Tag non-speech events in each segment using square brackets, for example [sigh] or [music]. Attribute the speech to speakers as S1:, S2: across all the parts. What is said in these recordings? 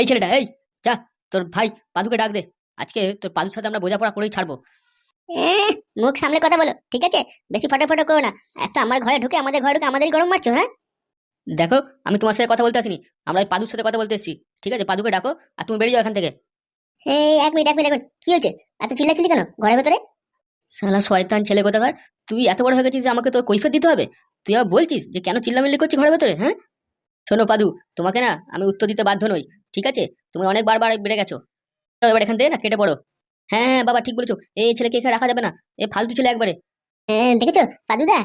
S1: এই ছেলেটা এই যা তোর ভাই পাদুকে ডাক দে। আজকে তোর পাদুর সাথে আমরা বোঝাপড়া করেই ছাড়বো।
S2: মুখ সামলে কথা বলো ঠিক আছে? বেশি ফটো ফটো করো না। একটা আমার ঘরে ঢুকে আমাদের ঘরে ঢুকে আমাদেরই গরম মারছো হ্যাঁ?
S1: দেখো আমি তোমার সাথে কথা বলতে আসিনি। আমরা এই পাদুর সাথে কথা বলতে এসেছি। ঠিক আছে পাদুকে ডাকো আর তুমি বেরিয়ে যাও এখান থেকে।
S2: এই এক মিনিট এক মিনিট মিনিট কি হয়েছে? এত চিল্লাচিল্লি কেন? ঘরের ভেতরে?
S1: শালা শয়তান ছেলে কোথাকার? তুই এত বড় হয়ে গেছিস যে আমাকে তো কৈফিয়ত দিতে হবে? তুই আবার বলছিস যে কেন চিল্লামিল্লি করছিস ঘরের ভেতরে হ্যাঁ? শোনো পাদু তোমাকে না আমি উত্তর দিতে বাধ্য নই। ঠিক আছে? তুমি অনেক বারবার বেড়ে গেছো। এবার এখান থেকে না কেটে পড়ো। হ্যাঁ হ্যাঁ বাবা ঠিক বলেছ। এই ছেলেকে এখানে রাখা যাবে না। এ ফালতু ছেলে একবারে।
S2: হ্যাঁ, দেখেছ? পাদুদা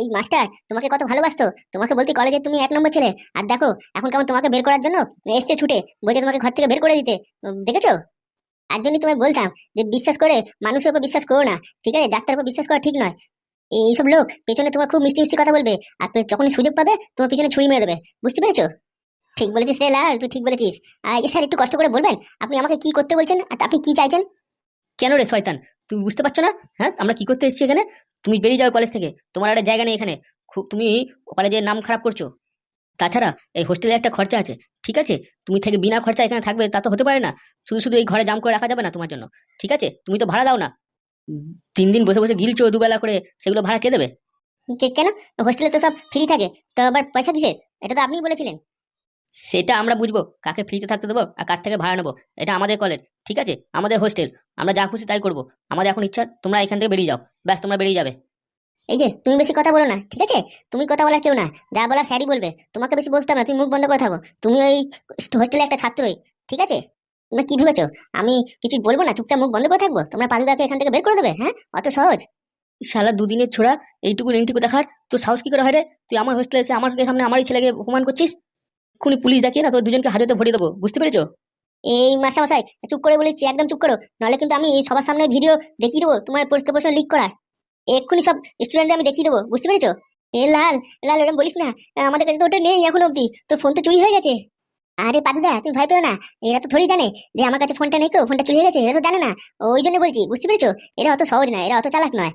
S2: এই মাস্টার তোমাকে কত ভালোবাসতো। তোমাকে বলতে কলেজে তুমি এক নম্বর ছেলে। আর দেখো এখন কেমন তোমাকে বের করার জন্য এসছে ছুটে। বলছে তোমাকে ঘর থেকে বের করে দিতে। দেখেছ? আর জন্যই তোমায় বলতাম যে বিশ্বাস করে মানুষের উপর বিশ্বাস করো না। ঠিক আছে? ডাক্তারের উপর বিশ্বাস করা ঠিক নয়। এইসব লোক পেছনে তোমার খুব মিষ্টি মিষ্টি কথা বলবে। আর যখনই সুযোগ পাবে তোমার পিছনে ছুরি মেরে দেবে। বুঝতে পেরেছ? ঠিক বলেছিস রে লাল তুই ঠিক বলেছিস। স্যার একটু কষ্ট করে বলবেন আপনি আমাকে কি করতে বলছেন আর আপনি কি চাইছেন?
S1: কেন রে শয়তান? তুমি বুঝতে পারছ না? হ্যাঁ আমরা কি করতে এসেছি এখানে? তুমি বেরিয়ে যাও কলেজ থেকে। তোমার একটা জায়গা নেই এখানে। খুব তুমি কলেজের নাম খারাপ করছ। তাছাড়া এই হোস্টেলে একটা খরচা আছে ঠিক আছে? তুমি থেকে বিনা খরচা এখানে থাকবে তা তো হতে পারে না। শুধু শুধু এই ঘরে জাম করে রাখা যাবে না তোমার জন্য ঠিক আছে? তুমি তো ভাড়া দাও না। তিন দিন বসে বসে গিলছো দুবেলা করে সেগুলো ভাড়া কে দেবে?
S2: কে- কেন? হোস্টেলে তো সব ফ্রি থাকে। তো আবার পয়সা কিসের? এটা তো আপনিই বলেছিলেন।
S1: সেটা আমরা বুঝব কাকে ফ্রিতে থাকতে দেবো আর কার থেকে ভাড়া নেব এটা আমাদের কলেজ ঠিক আছে? আমাদের হোস্টেল আমরা যা খুশি তাই করব। আমাদের এখন ইচ্ছা তোমরা এখান থেকে বেরিয়ে যাও ব্যাস তোমরা বেরিয়ে যাবে।
S2: এই যে তুমি বেশি কথা বলো না ঠিক আছে? তুমি কথা বলার কেউ না যা বলার স্যারই বলবে। তোমাকে বেশি বলতে হবে না তুমি মুখ বন্ধ করে থাকো। তুমি ওই হোস্টেলে একটা ছাত্রই ঠিক আছে? তোমরা কি ভেবেছো? আমি কিছু বলব না চুপচাপ মুখ বন্ধ করে থাকব? তোমরা পাদুদাকে এখান থেকে বের করে দেবে হ্যাঁ? অত সহজ।
S1: শালা দুদিনের ছোড়া এইটুকু রেন্টিকু দেখার তোর সাহস কি করে হয় রে? তুই আমার হোস্টেলে এসে আমার সামনে আমারই ছেলেকে অপমান করছিস? এক্ষুনি পুলিশ ডাকিয়ে না তোর দুজনকে হাজতে ভরিয়ে দেবো, বুঝতে পেরেছ?
S2: এই মাস্টারমশাই, চুপ করে বলেছি একদম চুপ করো। নাহলে কিন্তু আমি সবার সামনে ভিডিও দেখিয়ে দেবো, তোমার পরীক্ষা প্রশ্ন লিক করার। এক্ষুনি সব স্টুডেন্টদের আমি দেখিয়ে দেবো, বুঝতে পেরেছ? এ লাল লাল ওরকম বলিস না, আমাদের কাছে তো ওটা নেই এখন অব্দি তোর ফোন তো চুরি হয়ে গেছে। আরে পাদুদা তুমি ভয় পেও না, এরা তো থোড়ি জানে যে আমার কাছে ফোনটা নেই কেউ ফোনটা চুরি হয়ে গেছে, এরা তো জানে না। ওই জন্য বলছি, বুঝতে পেরেছ? এরা অত সহজ নয়, এরা অত চালাক নয়।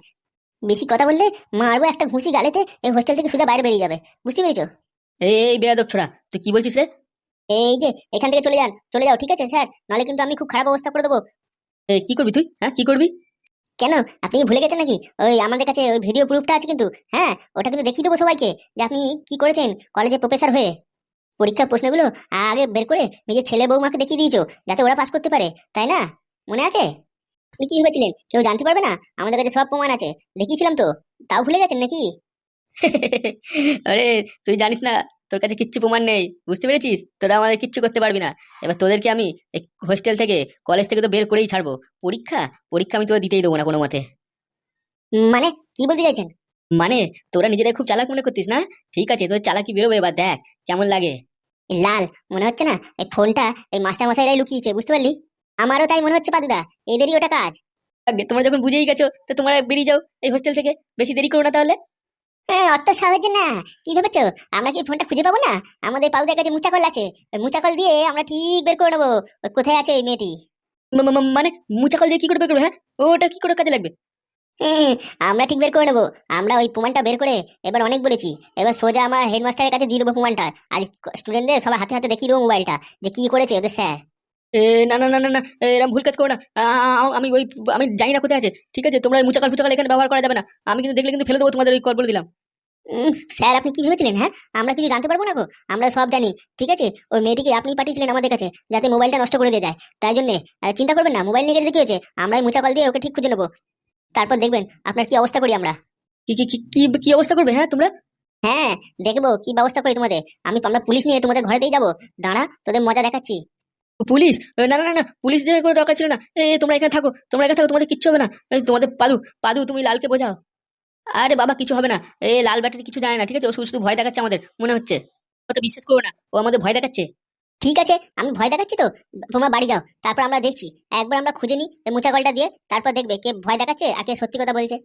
S2: বেশি কথা বললে মারবো একটা ঘুষি গালেতে, এই হোস্টেল থেকে সোজা বাইরে বেরিয়ে যাবে, বুঝতে পেরেছ?
S1: এই বেয়াদব ছোড়া তুই কি বলছিস রে?
S2: এই যে এখান থেকে চলে যান চলে যাও ঠিক আছে স্যার। নাহলে কিন্তু আমি খুব খারাপ অবস্থা করে দেবো।
S1: এ, কি করবি তুই? হ্যাঁ কি করবি?
S2: কেন? আপনি কি ভুলে গেছেন নাকি? ওই আমাদের কাছে ওই ভিডিও প্রুফটা আছে কিন্তু হ্যাঁ? ওটা কিন্তু দেখিয়ে দেবো সবাইকে যে আপনি কি করেছেন কলেজে প্রফেসর হয়ে। পরীক্ষার প্রশ্নগুলো আগে বের করে নিজের ছেলে বৌমাকে দেখিয়ে দিয়েছ যাতে ওরা পাস করতে পারে তাই না? মনে আছে? আপনি কি ভেবেছিলেন? কেউ জানতে পারবে না? আমাদের কাছে সব প্রমাণ আছে। দেখিয়েছিলাম তো। তাও ভুলে গেছেন নাকি? [laughs]
S1: আরে তুই জানিস না তোর কাছে কিচ্ছু প্রমাণ নেই বুঝতে পেরেছিস? তোরা আমাদের কিচ্ছু করতে পারবি না। এবার তোদেরকে আমি হোস্টেল থেকে কলেজ থেকে তো বের করেই ছাড়বো। পরীক্ষা? পরীক্ষা আমি তোদের দিতেই দেবো না কোনো মতে
S2: মানে কি বলতে চাইছেন?
S1: মানে তোরা নিজেরাই খুব চালাক মনে করতিস না? ঠিক আছে তোর চালাকি বেরোবে এবার দেখ কেমন লাগে।
S2: লাল মনে হচ্ছে না এই ফোনটা এই মাস্টার মশাইরাই লুকিয়েছে বুঝতে পারলি? আমারও তাই মনে হচ্ছে পাদুদা এদেরই ওটা কাজ।
S1: তোমরা যখন বুঝেই গেছো তো তোমরা বেরিয়ে যাও এই হোস্টেল থেকে বেশি দেরি করো না তাহলে।
S2: অত সহজে না। কি ভেবেছো? আমরা কি ফোনটা খুঁজে পাবো না? আমাদের পাউদের কাছে মুচাকল আছে। মুচাকল দিয়ে আমরা ঠিক বের করে নেব। কোথায় আছে ওই মেয়েটি?
S1: মানে মুচাকল দিয়ে কি করে বের করবে হ্যাঁ? ওটা কি করে কাজে লাগবে?
S2: আমরা ঠিক বের করে নেব। আমরা ওই প্রমাণটা বের করে এবার অনেক বলেছি। এবার সোজা আমার হেডমাস্টারের কাছে দিয়ে দেবো প্রমাণটা। আর স্টুডেন্টদের সবার হাতে হাতে দেখিয়ে দেবো মোবাইলটা। যে কি করেছে ওদের স্যার।
S1: না না না না না এরকম ভুল কাজ করো না। আমি ওই আমি জানি না কোথায় আছে। ঠিক আছে তোমরা মুচাকাল ফুচাকাল এখানে ব্যবহার করা যাবে না। আমি কিন্তু দেখলে কিন্তু ফেলে দেবো তোমাদের ওই কল বলে দিলাম।
S2: স্যার আপনি কি ভেবেছিলেন হ্যাঁ? আমরা কিছু জানতে পারব না গো? আমরা সব জানি ঠিক আছে? ওই মেয়েটিকে আপনি পাঠিয়েছিলেন আমাদের কাছে যাতে মোবাইলটা নষ্ট করে দিয়ে যায়। তাই জন্য চিন্তা করবেন না মোবাইল নিয়ে গেলে কি হয়েছে আমরা এই মুচাকল দিয়ে ওকে ঠিক খুঁজে নেব। তারপর দেখবেন আপনার কি অবস্থা করি আমরা।
S1: কি কি কি- কি অবস্থা করবে হ্যাঁ তোমরা?
S2: হ্যাঁ দেখব কি ব্যবস্থা করি তোমাদের। আমি আমরা পুলিশ নিয়ে তোমাদের ঘরেতেই যাব। দাঁড়া তোদের মজা দেখাচ্ছি।
S1: পুলিশ? না না না না পুলিশ দিয়ে কোনো দরকার ছিল না। এ তোমরা এখানে থাকো তোমরা এখানে থাকো তোমাদের কিচ্ছু হবে না। তোমাদের পাদু পাদু তুমি লালকে বোঝাও। আরে বাবা কিছু হবে না। এ লাল ব্যাটারি কিছু জানে না ঠিক আছে? ও শুধু শুধু ভয় দেখাচ্ছে আমাদের মনে হচ্ছে। ও তো বিশ্বাস করো না ও আমাদের ভয় দেখাচ্ছে।
S2: ঠিক আছে আমি ভয় দেখাচ্ছি তো। তোমরা বাড়ি যাও তারপর আমরা দেখছি। একবার আমরা খুঁজে নিই মোচা কলটা দিয়ে তারপর দেখবে কে ভয় দেখাচ্ছে আর কে সত্যি কথা বলছে।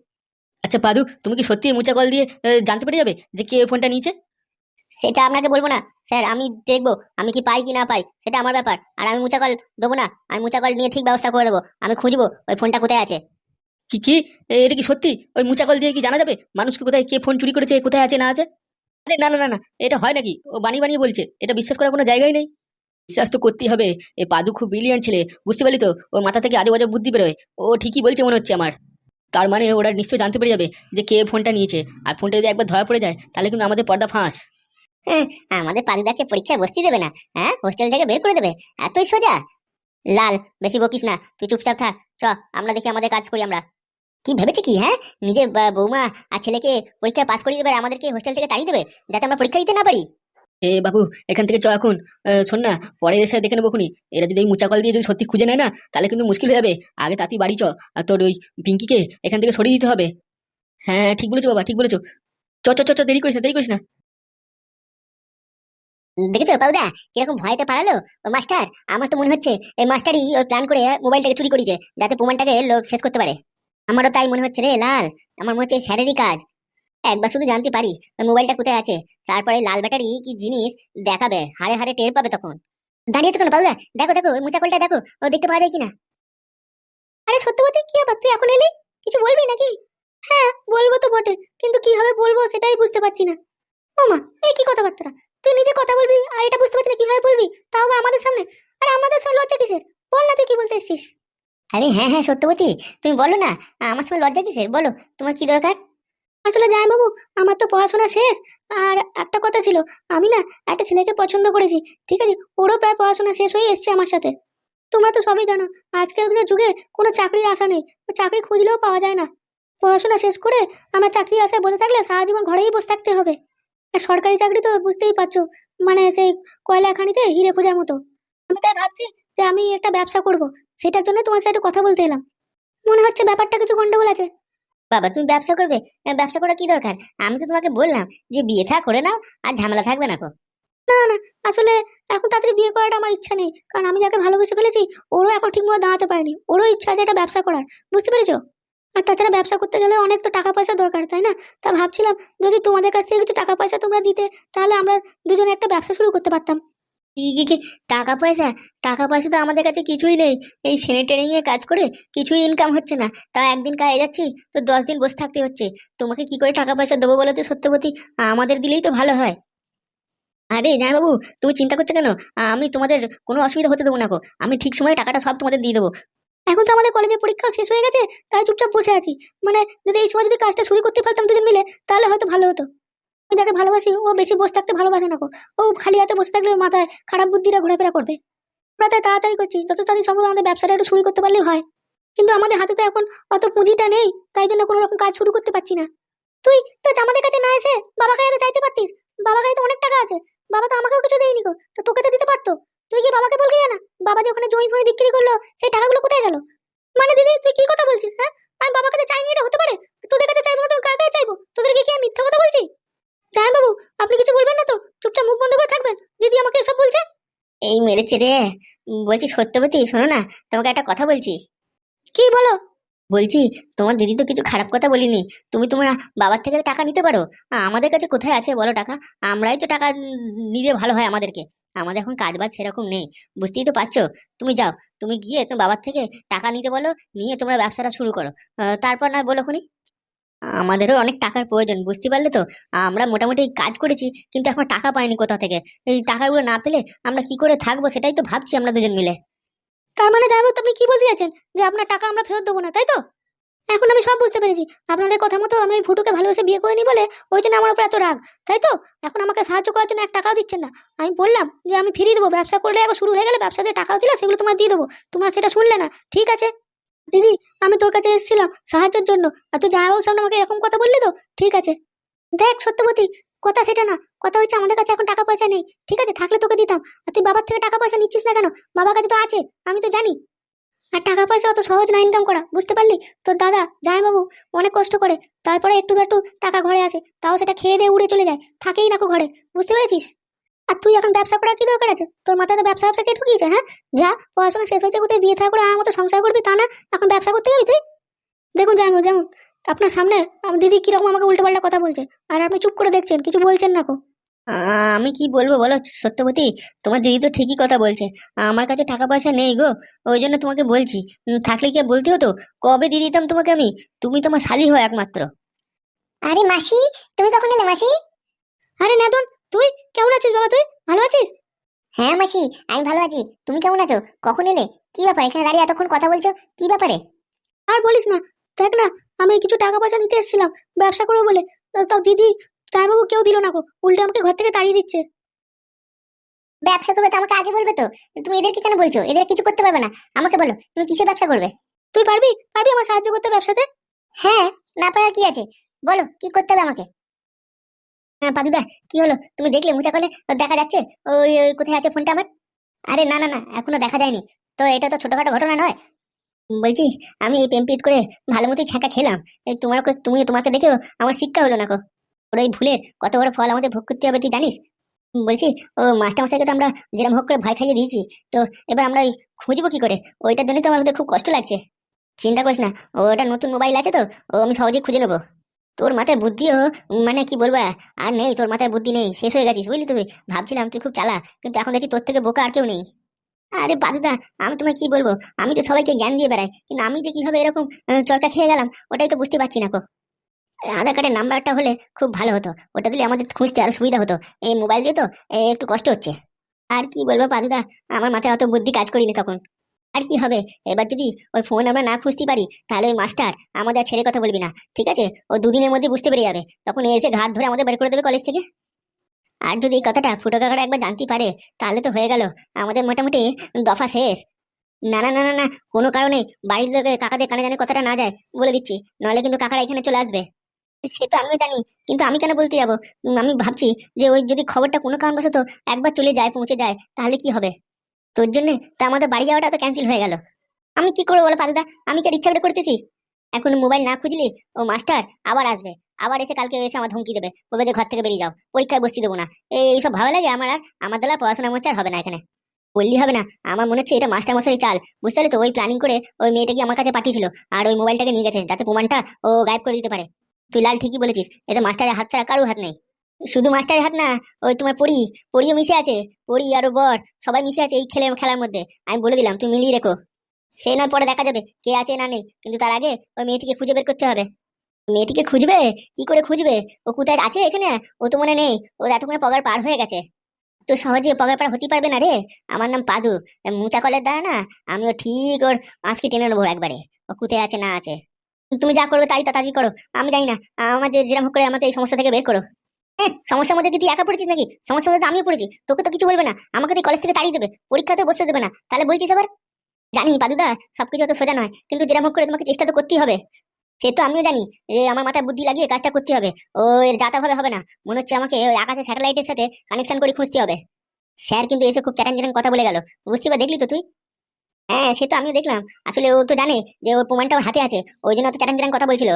S1: আচ্ছা পাদু তুমি কি সত্যি মুচা কল দিয়ে জানতে পেরে যাবে যে কে ফোনটা নিয়েছে?
S2: সেটা আপনাকে বলব না। স্যার, আমি দেখব, আমি কি পাই কি না পাই, সেটা আমার ব্যাপার। আর আমি মুচাকল দেবো না, আমি মুচাকল নিয়ে ঠিক ব্যবস্থা করে দেবো। আমি খুঁজবো, ওই ফোনটা কোথায় আছে?
S1: কি কি? এটা কি সত্যি? ওই মুচাকল দিয়ে কি জানা যাবে? মানুষকে কোথায়, কে ফোন চুরি করেছে কোথায় আছে, না আছে? আরে না না না না, এটা হয় নাকি? ও বানিয়ে বানিয়ে বলছে, এটা বিশ্বাস করার কোনো জায়গাই নেই। বিশ্বাস তো করতেই হবে। এ পাদু খুব ব্রিলিয়ান্ট ছেলে, বুঝতে পারলি তো? ওর মাথা থেকে আজে বাজে বুদ্ধি বেরোয়। ও ঠিকই বলছে মনে হচ্ছে আমার। তার মানে ওরা নিশ্চয়ই জানতে পেরে যাবে যে কে ফোনটা নিয়েছে। আর ফোনটা যদি একবার ধরা পড়ে যায়, তাহলে কিন্তু আমাদের পর্দা ফাঁস।
S3: আমাদের পাদুদাকে পরীক্ষায় বসতে দেবে না হ্যাঁ? হোস্টেল থেকে বের করে দেবে। এতই সোজা। লাল বেশি বকিস না তুই চুপচাপ থাক চ আমরা দেখি আমাদের কাজ করি আমরা। কি ভেবেছি কি হ্যাঁ? নিজে বৌমা আর ছেলেকে পরীক্ষায় পাস করিয়ে দেবে আর আমাদেরকে হোস্টেল থেকে তাড়িয়ে দেবে যাতে আমরা পরীক্ষা দিতে না পারি।
S1: এ বাবু এখান থেকে চ এখন। শোন না পরে এসে দেখে নেব খুনি। এরা যদি এই মুচা কল দিয়ে যদি সত্যি খুঁজে নেয় না তাহলে কিন্তু মুশকিল হয়ে যাবে। আগে তাতেই বাড়ি চ আর তোর ওই পিঙ্কিকে এখান থেকে সরিয়ে দিতে হবে। হ্যাঁ ঠিক বলেছ বাবা ঠিক বলেছ। চ চ চ, দেরি করিস না দেরি করিস না।
S3: দেখেছ পাউদা কীরকম ভয়তে পালালো? ও মাস্টার, আমার তো মনে হচ্ছে এই মাস্টারই ওই প্ল্যান করে মোবাইলটাকে চুরি করেছে, যাতে প্রমাণটাকে লোক শেষ করতে পারে। আমারও তাই মনে হচ্ছে রে লাল, আমার মনে হচ্ছে স্যারেরই কাজ। একবার শুধু জানতে পারি ওই মোবাইলটা কোথায় আছে? তারপরে লাল ব্যাটারি কি জিনিস দেখাবে হারে হারে টের পাবে তখন। দাঁড়িয়েছো কেন পাউদা দেখো দেখো, ওই মোচা কলটা দেখো, ও দেখতে পাওয়া যায় কিনা? আরে সত্যবতী কি ব্যাপার, তুই এখন এলি? কিছু বলবি নাকি? হ্যাঁ বলব তো বটে, কিন্তু কীভাবে বলব সেটাই বুঝতে পারছি না। ও মা, এই কি কথাবার্তা? তুই নিজে কথা বলবি আর এটা বুঝতে পারছি না কীভাবে বলবি? তাও আবার আমাদের সামনে। আরে আমাদের সামনে লজ্জা কিসের? বল না তুই কি বলতে এসছিস। আরে হ্যাঁ হ্যাঁ সত্যবতী তুমি বলো না, আমার সামনে লজ্জা কিসের? বলো, তোমার কি দরকার? আসলে যাই বাবু, আমার তো পড়াশোনা শেষ। আর একটা কথা ছিল, আমি না একটা ছেলেকে পছন্দ করেছি, ঠিক আছে? ওরও প্রায় পড়াশোনা শেষ হয়ে এসছে আমার সাথে। তোমরা তো সবই জানো আজকালকার যুগে কোনো চাকরির আশা নেই চাকরি খুঁজলেও পাওয়া যায় না। পড়াশোনা শেষ করে আমরা চাকরি আশায় বসে থাকলে সারা জীবন ঘরেই বসে থাকতে হবে। আর সরকারি চাকরি তো বুঝতেই পারছ মানে সেই কয়লা খানিতে হিরে খোঁজার মতো। আমি তাই ভাবছি যে আমি একটা ব্যবসা করব, সেটার জন্য তোমার সাথে কথা বলতে এলাম। মনে হচ্ছে ব্যাপারটা কিছু গন্ডগোল আছে। বাবা, তুমি ব্যবসা করবে? ব্যবসা করা কি দরকার? আমি তো তোমাকে বললাম যে বিয়ে থা করে নাও, আর ঝামেলা থাকবে না না না, আসলে এখন তাড়াতাড়ি বিয়ে করাটা আমার ইচ্ছা নেই, কারণ আমি যাকে ভালোবেসে ফেলেছি, ওরও এখন ঠিকমতো দাঁড়াতে পারেনি। ওরও ইচ্ছা আছে একটা ব্যবসা করার, বুঝতে পেরেছ? আর তাছাড়া ব্যবসা করতে গেলে অনেক তো টাকা পয়সা দরকার, তাই না? তা ভাবছিলাম যদি তোমাদের কাছ থেকে কিছু টাকা পয়সা তোমরা দিতে, তাহলে আমরা দুজনে একটা ব্যবসা শুরু করতে পারতাম। টাকা পয়সা? টাকা পয়সা তো আমাদের কাছে কিছুই নেই। এই স্যানিটারিং এ কাজ করে কিছুই ইনকাম হচ্ছে না। তা একদিন কাজে যাচ্ছি, তো দশ দিন বসে থাকতে হচ্ছে। তোমাকে কি করে টাকা পয়সা দেবো বলো তো সত্যবতী আমাদের দিলেই তো ভালো হয়। আরে বাবু, তুমি চিন্তা করছ কেন? আমি তোমাদের কোনো অসুবিধা হতে দেবো না গো। আমি ঠিক সময়ে টাকাটা সব তোমাদের দিয়ে দেবো। এখন তো আমাদের কলেজের পরীক্ষা শেষ হয়ে গেছে, তাই চুপচাপ বসে আছি। মানে যদি এই সময় যদি কাজটা শুরু করতে পারতাম দুজন মিলে, তাহলে হয়তো ভালো হতো। আমি যাকে ভালোবাসি, ও বেশি বসে থাকতে ভালোবাসে না ও খালি হাতে বসে থাকলে মাথায় খারাপ বুদ্ধিটা ঘোরাফেরা করবে। আমরা তাই তাড়াতাড়ি করছি যত তাড়াতাড়ি সম্ভব আমাদের ব্যবসাটা একটু শুরু করতে পারলেই হয়। কিন্তু আমাদের হাতে তো এখন অত পুঁজিটা নেই, তাই জন্য কোনো রকম কাজ শুরু করতে পারছি না। তুই তো আমাদের কাছে না এসে বাবার কাছে চাইতে পারতিস? বাবার কাছে তো অনেক টাকা আছে। বাবা তো আমাকেও কিছু দেয়নি তো তোকে তো দিতে পারতো। তুই কি বাবাকে বলবি না বাবা যে ওখানে জমি ফমি বিক্রি করল সেই টাকাগুলো কোথায় গেল? মানে দিদি তুই কি কথা বলছিস হ্যাঁ? আমি বাবার কাছে চাইনি এটা হতে পারে? তোদের কাছে চাইব না তো কার কাছে চাইব? তোদেরকে কি আমি মিথ্যা কথা বলছি? জান বাবু আপনি কিছু বলবেন না তো? চুপচাপ মুখ বন্ধ করে থাকবেন। দিদি আমাকে এসব বলছে? এই মেরেছে রে। বলছি সত্যবতী শোনো না তোমাকে একটা কথা বলছি। কি বলো? বলছি, তোমার দিদি তো কিছু খারাপ কথা বলিনি। তুমি তোমরা বাবার থেকে টাকা নিতে পারো? আমাদের কাছে কোথায় আছে বলো টাকা? আমরাই তো টাকা নিলে ভালো হয় আমাদেরকে। আমাদের এখন কাজ বাজ সেরকম নেই। বুঝতেই তো পারছ? তুমি যাও, তুমি গিয়ে তোমার বাবার থেকে টাকা নিতে বলো, নিয়ে তোমরা ব্যবসাটা শুরু করো। তারপর না বলো খুনি। আমাদেরও অনেক টাকার প্রয়োজন, বুঝতে পারলে তো? আমরা মোটামুটি কাজ করেছি, কিন্তু এখন টাকা পাইনি কোথা থেকে? এই টাকাগুলো না পেলে আমরা কি করে থাকব সেটাই তো ভাবছি আমরা দুজন মিলে। তার মানে যাব আপনি কি বলতে যাচ্ছেন যে আপনার টাকা আমরা ফেরত দেবো না, তাই তো? এখন আমি সব বুঝতে পেরেছি। আপনাদের কথা মতো আমি ফুটুকে ভালোবেসে বিয়ে করিনি বলে ওই জন্য আমার উপর এত রাগ, তাই তো? এখন আমাকে সাহায্য করার জন্য এক টাকাও দিচ্ছেন না। আমি বললাম যে আমি ফিরিয়ে দেবো, ব্যবসা করলে একবার শুরু হয়ে গেলে ব্যবসাতে টাকাও দিলে সেগুলো তোমার দিয়ে দেবো। তোমরা সেটা শুনলে না, ঠিক আছে? দিদি, আমি তোর কাছে এসেছিলাম সাহায্যের জন্য। আর তুই জামাইবাবুর সামনে আমাকে এরকম কথা বললি তো, ঠিক আছে? দেখ সত্যবতী কথা সেটা না। কথা হচ্ছে আমাদের কাছে এখন টাকা পয়সা নেই। ঠিক আছে, থাকলে তোকে দিতাম। আর তুই বাবার থেকে টাকা পয়সা নিচ্ছিস না কেন? বাবার কাছে তো আছে, আমি তো জানি। আর টাকা পয়সা অত সহজ না ইনকাম করা, বুঝতে পারলি? তোর দাদা, জামাইবাবু অনেক কষ্ট করে, তারপরে একটু একটু টাকা ঘরে আছে, তাও সেটা খেয়ে দিয়ে উড়ে চলে যায়। থাকেই না ঘরে, বুঝতে পেরেছিস? আর তুই এখন ব্যবসা করার কি দরকার আছে? তোর মাথায় তো ব্যবসা ব্যবসা কে ঢুকিয়েছে হ্যাঁ? যা, পড়াশোনা শেষ হয়েছে কোথায়, বিয়ে থাকা করে আমার মতো সংসার করবি তা না? এখন ব্যবসা করতে যাবি তুই? দেখুন যেমন যেমন আপনার সামনে আমার দিদি কীরকম আমাকে উল্টো পাল্টা কথা বলছে? আর আপনি চুপ করে দেখছেন কিছু বলছেন না কো। আমি কি বলব বলো সত্যবতী তোমার দিদি তো ঠিকই কথা বলছে। আমার কাছে টাকা পয়সা নেই গো ওই জন্য তোমাকে বলছি। থাকলে কি বলতে হতো? কবে দিয়ে দিতাম তোমাকে আমি? তুমি তোমার শালি হয় একমাত্র। আরে মাসি তুমি কখন এলে মাসি? আরে নাদন তুই কেমন আছিস বাবা তুই? ভালো আছিস?
S2: হ্যাঁ মাসি আমি ভালো আছি। তুমি কেমন আছো? কখন এলে? কি ব্যাপার? এখানে দাঁড়িয়ে এতক্ষণ কথা বলছো? কি ব্যাপারে?
S1: আর বলিস না দেখ না আমি কিছু টাকা পয়সা দিতে এসেছিলাম ব্যবসা করব বলে। তাও দিদি জামাইবাবু কেউ দিল না গো উল্টে আমাকে ঘর থেকে তাড়িয়ে দিচ্ছে।
S2: ব্যবসা করবে তো আমাকে আগে বলবে তো? তুমি এদেরকে কেন বলছো? এদের কিছু করতে পারবে না। আমাকে বলো তুমি কিসের ব্যবসা করবে?
S1: তুই পারবি? পারবি আমার সাহায্য করতে ব্যবসাতে?
S2: হ্যাঁ না পারার কি আছে? বলো কি করতে হবে আমাকে? হ্যাঁ পাদুদা কি হলো? তুমি দেখলে মুচা করলে দেখা যাচ্ছে? ওই কোথায় আছে ফোনটা আমার? আরে না না না এখনও দেখা যায়নি। তো এটা তো ছোটখাটো ঘটনা নয়। বলছি, আমি এই পেম্পিট করে ভালো মতোই ছাঁকা খেলাম। তোমার তুমি তোমাকে দেখেও আমার শিক্ষা হলো না কো ওর ওই ভুলের কত বড় ফল আমাদের ভোগ করতে হবে, তুই জানিস? বলছি, ও মাস্টারমশাইকে তো আমরা যেরকম হোক করে ভয় খাইয়ে দিয়েছি, তো এবার আমরা খুঁজবো কি করে? ওইটার জন্যই তো আমাদের খুব কষ্ট লাগছে। চিন্তা করিস না, ও ওটা নতুন মোবাইল আছে তো, ও আমি সহজে খুঁজে নেব। তোর মাথায় বুদ্ধিও মানে কি বলব আর নেই, তোর মাথায় বুদ্ধি নেই, শেষ হয়ে গেছিস, বুঝলি তুই? ভাবছিলাম তুই খুব চালা কিন্তু এখন দেখি তোর থেকে বোকা আর কেউ নেই। আরে বাদুদা, আমি তোমায় কি বলব? আমি তো সবাইকে জ্ঞান দিয়ে বেড়াই, কিন্তু আমি যে কীভাবে এরকম চরকা খেয়ে গেলাম, ওটাই তো বুঝতে পারছি না কো। আধার কার্ডের নাম্বারটা হলে খুব ভালো হতো, ওটা দিলে আমাদের খুঁজতে আরও সুবিধা হতো। এই মোবাইল দিয়ে তো একটু কষ্ট হচ্ছে। আর কি বলব পাদুদা আমার মাথায় অত বুদ্ধি কাজ করিনি তখন। আর কি হবে, এবার যদি ওই ফোন আমরা না খুঁজতে পারি, তাহলে ওই মাস্টার আমাদের ছেড়ে কথা বলবি না, ঠিক আছে? ও দুদিনের মধ্যে বুঝতে পেরে যাবে, তখন এসে ঘাট ধরে আমাদের বের করে দেবে কলেজ থেকে। আর যদি এই কথাটা ফুটো কাকাটা একবার জানতে পারে, তাহলে তো হয়ে গেল। আমাদের মোটামুটি দফা শেষ। না না না না না, কোনো কারণে বাড়ির লোকে কাকাদের কানে জানে কথাটা না যায় বলে দিচ্ছি। নাহলে কিন্তু কাকারা এখানে চলে আসবে। সে তো আমিও জানি, কিন্তু আমি কেন বলতে যাব? আমি ভাবছি যে ওই যদি খবরটা কোনো কারণবশত একবার চলে যায়, পৌঁছে যায়, তাহলে কি হবে? তোর জন্যে তা আমাদের বাড়ি যাওয়াটা তো ক্যান্সেল হয়ে গেল। আমি কি করব বলো পাদুদা? আমি কি আর ইচ্ছা করে করতেছি? এখন মোবাইল না খুঁজলি ও মাস্টার আবার আসবে। আবার এসে কালকে এসে আমার ধমকি দেবে, বলবে যে ঘর থেকে বেরিয়ে যাও, পরীক্ষায় বসতে দেবো না। এই এইসব ভালো লাগে আমার আর? আমার দ্বারা পড়াশোনা মনে হবে না এখানে। বললি হবে না? আমার মনে হচ্ছে এটা মাস্টার মশাই চাল। বুঝতে পারলি তো, ওই প্ল্যানিং করে ওই মেয়েটাকে আমার কাছে পাঠিয়েছিল? আর ওই মোবাইলটাকে নিয়ে গেছে, যাতে প্রমাণটা ও গায়েব করে দিতে পারে। তুই লাল ঠিকই বলেছিস এতে মাস্টারের হাত ছাড়া কারও হাত নেই। শুধু মাস্টারের হাত না, ওই তোমার পড়ি পড়িও মিশে আছে পড়ি আরও বর, সবাই মিশে আছে এই খেলে, খেলার মধ্যে। আমি বলে দিলাম তুই মিলিয়ে রেখো। সে নয় পরে দেখা যাবে, কে আছে না নেই। কিন্তু তার আগে ওই মেয়েটিকে খুঁজে বের করতে হবে। মেয়েটিকে খুঁজবে? কি করে খুঁজবে? ও কোথায় আছে এখানে? ও তো মনে নেই। ও এতক্ষণে পগার পার হয়ে গেছে। তো সহজে পগার পার হতে পারবে না রে? আমার নাম পাদু। মুচা কলের দ্বারা না, আমিও ঠিক ওর আঁচকে টেনে নেব একবারে। ও কোথায় আছে না আছে। তুমি যা করবে তাই তাড়াতাড়ি করো? আমি জানি না। আমার যে যেরকম করে আমাকে এই সমস্যা থেকে বের করো। হ্যাঁ সমস্যার মধ্যে কি তুই একা পড়েছিস নাকি? সমস্যার মধ্যে আমিও পড়েছি। তোকে তো কিছু বলবে না। আমাকে তুই কলেজ থেকে তাড়িয়ে দেবে। পরীক্ষাতে বসতে দেবে না। তাহলে বলছিস আবার? জানি পাদুদা, সবকিছু অত সোজা নয়। কিন্তু যেরকম করে তোমাকে চেষ্টা তো করতেই হবে। সে তো আমিও জানি যে আমার মাথায় বুদ্ধি লাগিয়ে কাজটা করতে হবে। ও এর যাতা ভাবে হবে না। মনে হচ্ছে আমাকে ওই আকাশে স্যাটেলাইটের সাথে কানেকশন করে খুঁজতে হবে। স্যার কিন্তু এসে খুব চ্যাটান চ্যাটান কথা বলে গেল। বুঝতে পার দেখলি তো তুই? হ্যাঁ সে তো আমিও দেখলাম। আসলে ও তো জানে যে ওর প্রমাণটা ওর হাতে আছে। ওই জন্য তো চ্যাটান চ্যাটান কথা বলছিল।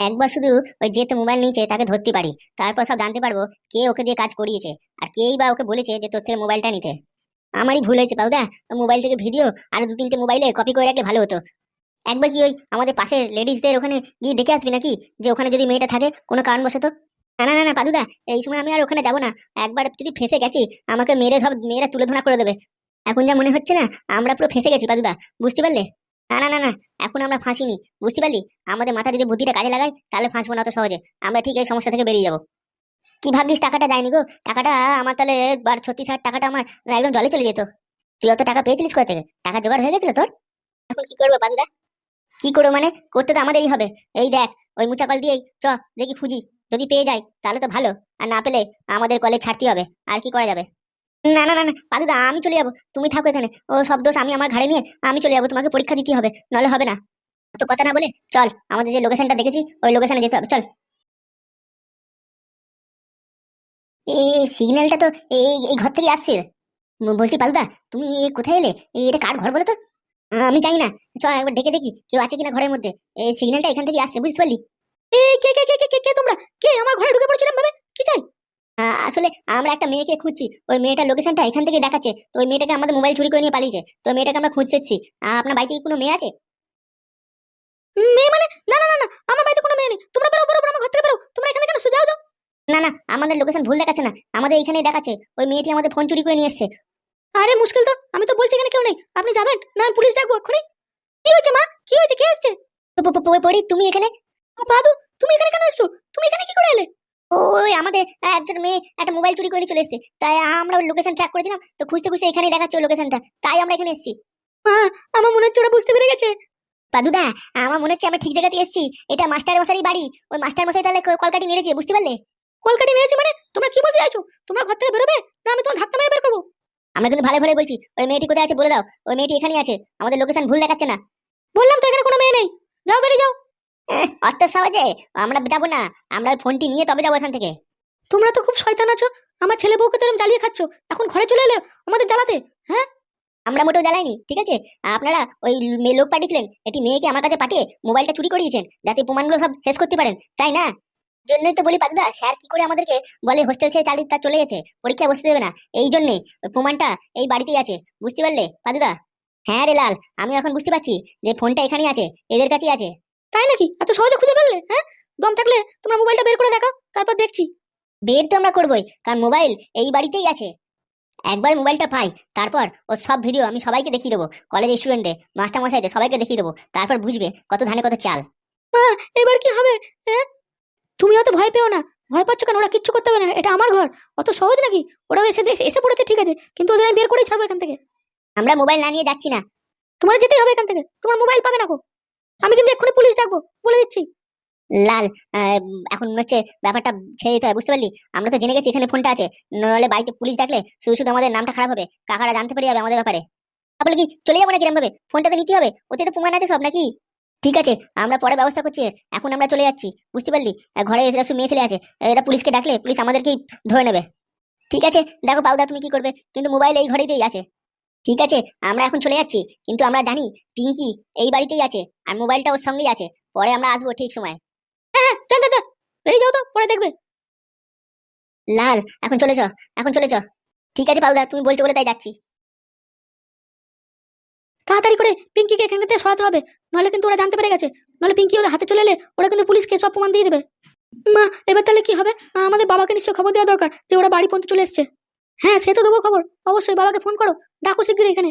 S2: একবার শুধু ওই যে তো মোবাইল নিয়েছে তাকে ধরতে পারি। তারপর সব জানতে পারব কে ওকে দিয়ে কাজ করিয়েছে। আর কেই বা ওকে বলেছে যে তোর থেকে মোবাইলটা নিতে। আমারই ভুল হয়েছে বাবুদা মোবাইল থেকে ভিডিও আর দু তিনটে মোবাইলে কপি করে রাখলে ভালো হতো। একবার কি ওই আমাদের পাশের লেডিসদের ওখানে গিয়ে দেখে আসবি নাকি? যে ওখানে যদি মেয়েটা থাকে কোনো কারণবশত। না না না না, পাদুদা, এই সময় আমি আর ওখানে যাব না। একবার যদি ফেসে গেছি, আমাকে মেরে সব, মেয়েরা তুলে ধরা করে দেবে। এখন যা মনে হচ্ছে না, আমরা পুরো ফেসে গেছি, পাদুদা। বুঝতে পারলে? না না না না, এখন আমরা ফাঁসিনি। বুঝতে পারলি? আমাদের মাথা যদি বুদ্ধিটা কাজে লাগাই তাহলে ফাঁসবো না অত সহজে। আমরা ঠিক এই সমস্যা থেকে বেরিয়ে যাব। কি ভাবছিস টাকাটা যায়নি গো। টাকাটা আমার তাহলে বার ছত্রিশ হাজার টাকাটা আমার একদম জলে চলে যেত। তুই অত টাকা পেয়েছিলিস কোথা থেকে? টাকা জোগাড় হয়ে গেছিল তোর? এখন কি করব, পাদুদা? কি করব মানে? করতে তো আমাদেরই হবে। এই দেখ, ওই মুচা কল দিয়েই চ, দেখি খুঁজি। যদি পেয়ে যাই, তাহলে তো ভালো। আর না পেলে আমাদের কলেজ ছাড়তে হবে। আর কি করা যাবে? না না না না পাদুদা আমি চলে যাব। তুমি থাকো এখানে। ও সব দোষ আমি আমার ঘাড়ে নিয়ে আমি চলে যাব। তোমাকে পরীক্ষা দিতে হবে নাহলে হবে না। তো কথা না বলে চল, আমাদের যে লোকেশনটা দেখেছি, ওই লোকেশনে যেতে হবে। চল। এই সিগন্যালটা তো এই এই ঘর থেকে আসছে। বলছি পালুদা তুমি কোথায় এলে? এটা কার ঘর বলো তো? আমি জানি না। চ একবার ডেকে দেখি কেউ আছে কিনা ঘরের মধ্যে। এই সিগন্যালটা এখান থেকে আসছে বুঝতে পারলি?
S1: এই কে কে কে কে কে তোমরা? কে আমার ঘরে ঢুকে পড়ছিলাম ভাবে কি চাই?
S2: আসলে আমরা একটা মেয়েকে খুঁজছি। ওই মেয়েটার লোকেশনটা এখান থেকে দেখাচ্ছে। তো ওই মেয়েটাকে আমাদের মোবাইল চুরি করে নিয়ে পালিয়েছে। তো মেয়েটাকে আমরা খুঁজতে এসেছি আহ, আপনার বাড়িতে কি কোনো মেয়ে আছে?
S1: মেয়ে মানে? না না না না আমার বাড়িতে কোনো মেয়ে নেই। তোমরা বেরো বেরো আমার ঘর থেকে বেরো। তোমরা এখানে কেন? যাও যাও।
S2: না না আমাদের লোকেশন ভুল দেখাচ্ছে না। আমাদের এখানেই দেখাচ্ছে। ওই মেয়েটি আমাদের ফোন চুরি করে নিয়ে এসছে।
S1: আরে মুশকিল তো আমি তো বলছি এখানে কেউ নেই। আপনি যাবেন? না আমি পুলিশ ডাকবো এক্ষুনি। কি হয়েছে মা? কি হয়েছে? কে এসছে?
S2: প- প- প- পরি তুমি এখানে?
S1: পাদু তুমি এখানে কেন এসছো? তুমি এখানে কি করে এলে?
S2: ওই আমাদের একজন মেয়ে একটা মোবাইল চুরি করে চলে এসেছে। তাই আমরা ওই লোকেশন ট্র্যাক করেছিলাম তো খুঁজতে খুঁজতে এখানেই দেখাচ্ছে ওই লোকেশনটা তাই আমরা এখানে এসেছি।
S3: আমার মনে হচ্ছে ওরা বুঝতে পেরে গেছে।
S2: পাদুদা আমার মনে হচ্ছে আমরা ঠিক জায়গাতে এসেছি। এটা মাস্টার মশাই বাড়ি। ওই মাস্টার মশাই তাহলে ক- কলকাঠি মেরেছে বুঝতে পারলে?
S3: কলকাটি মেরেছে মানে? তোমরা কি বলতে চাইছো? তোমরা ঘর থেকে বেরোবে? না আমি তোমার ধাক্কা মেরে বের করব।
S2: আমরা কিন্তু ভালো ভালো বলছি, ওই মেয়েটি কোথায় আছে বলে দাও, ওই মেয়েটি এখানেই আছে, আমাদের লোকেশন ভুল দেখাচ্ছে না।
S3: বললাম তো এখানে কোনো মেয়ে নেই, যাও বেরিয়ে যাও।
S2: অত সহজে, আমরা যাব না, আমরা ওই ফোনটি নিয়ে তবে যাব এখান থেকে।
S3: তোমরা তো খুব শয়তান আছো, আমার ছেলে বউকে তো জ্বালিয়ে খাচ্ছ, এখন ঘরে চলে এলে আমাদের জ্বালাতে হ্যাঁ?
S2: আমরা মোটেও জ্বালাইনি, ঠিক আছে? আপনারা ওই মেয়ে লোক পাঠিয়েছিলেন, এটি মেয়েকে আমার কাছে পাঠিয়ে মোবাইলটা চুরি করিয়েছেন, যাতে প্রমাণগুলো সব শেষ করতে পারেন, তাই না? জন্যই তো বলি পাদুদা স্যার কি করে আমাদেরকে বলে হোস্টেল ছেড়ে চালিয়ে তা চলে যেতে? পরীক্ষায় বসতে দেবে না। এই জন্যে ওই প্রমাণটা এই বাড়িতেই আছে। বুঝতে পারলে পাদুদা? হ্যাঁ রে লাল আমি এখন বুঝতে পারছি যে ফোনটা এখানেই আছে এদের কাছেই আছে।
S3: তাই নাকি? এত সহজে খুঁজে ফেললে হ্যাঁ? দম থাকলে তোমরা মোবাইলটা বের করে দেখো তারপর দেখছি।
S2: বের তো আমরা করবোই কারণ মোবাইল এই বাড়িতেই আছে। একবার মোবাইলটা পাই তারপর ও সব ভিডিও আমি সবাইকে দেখিয়ে দেবো কলেজ স্টুডেন্টে মাস্টার মশাইদের সবাইকে দেখিয়ে দেবো তারপর বুঝবে কত ধানে কত চাল।
S3: এবার কি হবে হ্যাঁ? তুমি অত ভয় পেও না। ভয় পাচ্ছ কেন? ওরা কিচ্ছু করতে হবে না। এটা আমার ঘর। অত সহজ নাকি? ওরাও এসে দেখ- এসে পড়েছে ঠিক আছে। কিন্তু ওদের আমি বের করেই ছাড়বো এখান থেকে।
S2: আমরা মোবাইল না নিয়ে যাচ্ছি না।
S3: তোমার যেতেই হবে এখান থেকে। তোমার মোবাইল পাবে না গো। আমি কিন্তু এক্ষুনি পুলিশ ডাকবো বলে দিচ্ছি।
S2: লাল আহ, এখন হচ্ছে ব্যাপারটা ছেড়ে দিতে হয় বুঝতে পারলি? আমরা তো জেনে গেছি এখানে ফোনটা আছে। নাহলে বাড়িতে পুলিশ ডাকলে শুধু শুধু আমাদের নামটা খারাপ হবে। কাকারা জানতে পারে যাবে আমাদের ব্যাপারে। তাহলে কি চলে যাব না কিরম ভাবে ফোনটা তো নিতে হবে? ওতে তো প্রমাণ আছে সব নাকি? ঠিক আছে, আমরা পরে ব্যবস্থা করছি। এখন আমরা চলে যাচ্ছি। বুঝতে পারলি? ঘরে এরা শুধু মেয়ে ছেলে আছে। এটা পুলিশকে ডাকলে পুলিশ আমাদেরকেই ধরে নেবে। ঠিক আছে, দেখো পাউদা তুমি কি করবে। কিন্তু মোবাইল এই ঘরেতেই আছে। ঠিক আছে, আমরা এখন চলে যাচ্ছি। কিন্তু আমরা জানি পিঙ্কি এই বাড়িতেই আছে আর মোবাইলটা ওর সঙ্গেই আছে। পরে আমরা আসব ঠিক সময়।
S3: হ্যাঁ চল চল যাও তো, পরে দেখবে।
S2: লাল, এখন চলে চ, এখন চলে চ। ঠিক আছে পাউদা তুমি বলছো বলে তাই যাচ্ছি।
S3: তাড়াতাড়ি করে পিঙ্কিকে এখান থেকে সরাতে হবে। নাহলে কিন্তু ওরা জানতে পেরে গেছে। নাহলে পিঙ্কি ওদের হাতে চলে এলে ওরা কিন্তু পুলিশকে সব প্রমাণ দিয়ে দেবে। মা, এবার তাহলে কি হবে? আমাদের বাবাকে নিশ্চয় খবর দেওয়া দরকার যে ওরা বাড়ি পর্যন্ত চলে এসছে। হ্যাঁ সে তো দেবো খবর। অবশ্যই বাবাকে ফোন করো। ডাকো শীঘ্রই এখানে।